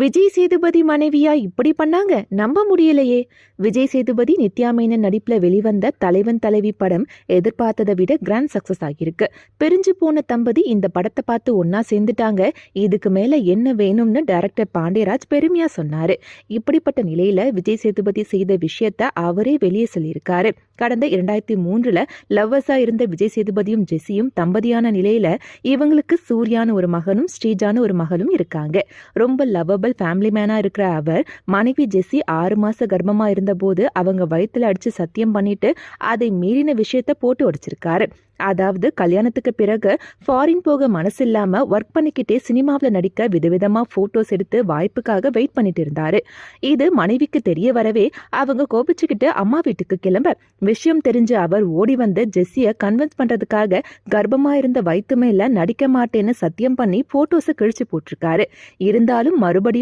விஜய் சேதுபதி மனைவியா இப்படி பண்ணாங்க? நம்ப முடியலையே. விஜய் சேதுபதி நித்யா மேனன் நடிப்புல வெளிவந்த தலைவன் தலைவி படம் எதிர்பார்த்ததை விட கிராண்ட் சக்சஸ் ஆகியிருக்கு. பிரிஞ்சு போன தம்பதி இந்த படத்தை பார்த்து ஒன்னா சேர்ந்துட்டாங்க. இதுக்கு மேல என்ன வேணும்னு டைரக்டர் பாண்டியராஜ் பெருமையா சொன்னாரு. இப்படிப்பட்ட நிலையில விஜய் சேதுபதி செய்த விஷயத்த அவரே வெளியே சொல்லியிருக்காரு. கடந்த இரண்டாயிரத்தி மூன்றுல லவ்வர்ஸா இருந்த விஜய் சேதுபதியும் ஜெஸ்ஸியும் தம்பதியான நிலையில இவங்களுக்கு சூர்யான்னு ஒரு மகனும் ஸ்ரீஜான்னு ஒரு மகளும் இருக்காங்க. ரொம்ப லவபிள் ஃபேமிலி மேனாக இருக்கிற அவர் மனைவி ஜெஸ்ஸி ஆறு மாச கர்ப்பமாக இருந்தபோது அவங்க வயித்துல அடிச்சு சத்தியம் பண்ணிட்டு அதை மீறின விஷயத்த போட்டு உடைச்சிருக்காரு அதாவது கல்யாணத்துக்கு பிறகு ஃபாரின் போக மனசு இல்லாம ஒர்க் பண்ணிக்கிட்டே சினிமாவில் நடிக்க விதவிதமா போட்டோஸ் எடுத்து வாய்ப்புக்காக வெயிட் பண்ணிட்டு இருந்தாரு. இது மனைவிக்கு தெரிய வரவே அவங்க கோபிச்சுக்கிட்டு அம்மா வீட்டுக்கு கிளம்ப. விஷயம் தெரிஞ்ச அவர் ஓடி வந்து ஜெஸ்ஸிய கன்வின்ஸ் பண்றதுக்காக கர்ப்பமா இருந்த வயித்து மேல நடிக்க மாட்டேன்னு சத்தியம் பண்ணி போட்டோஸை கிழிச்சு போட்டிருக்காரு. இருந்தாலும் மறுபடியும்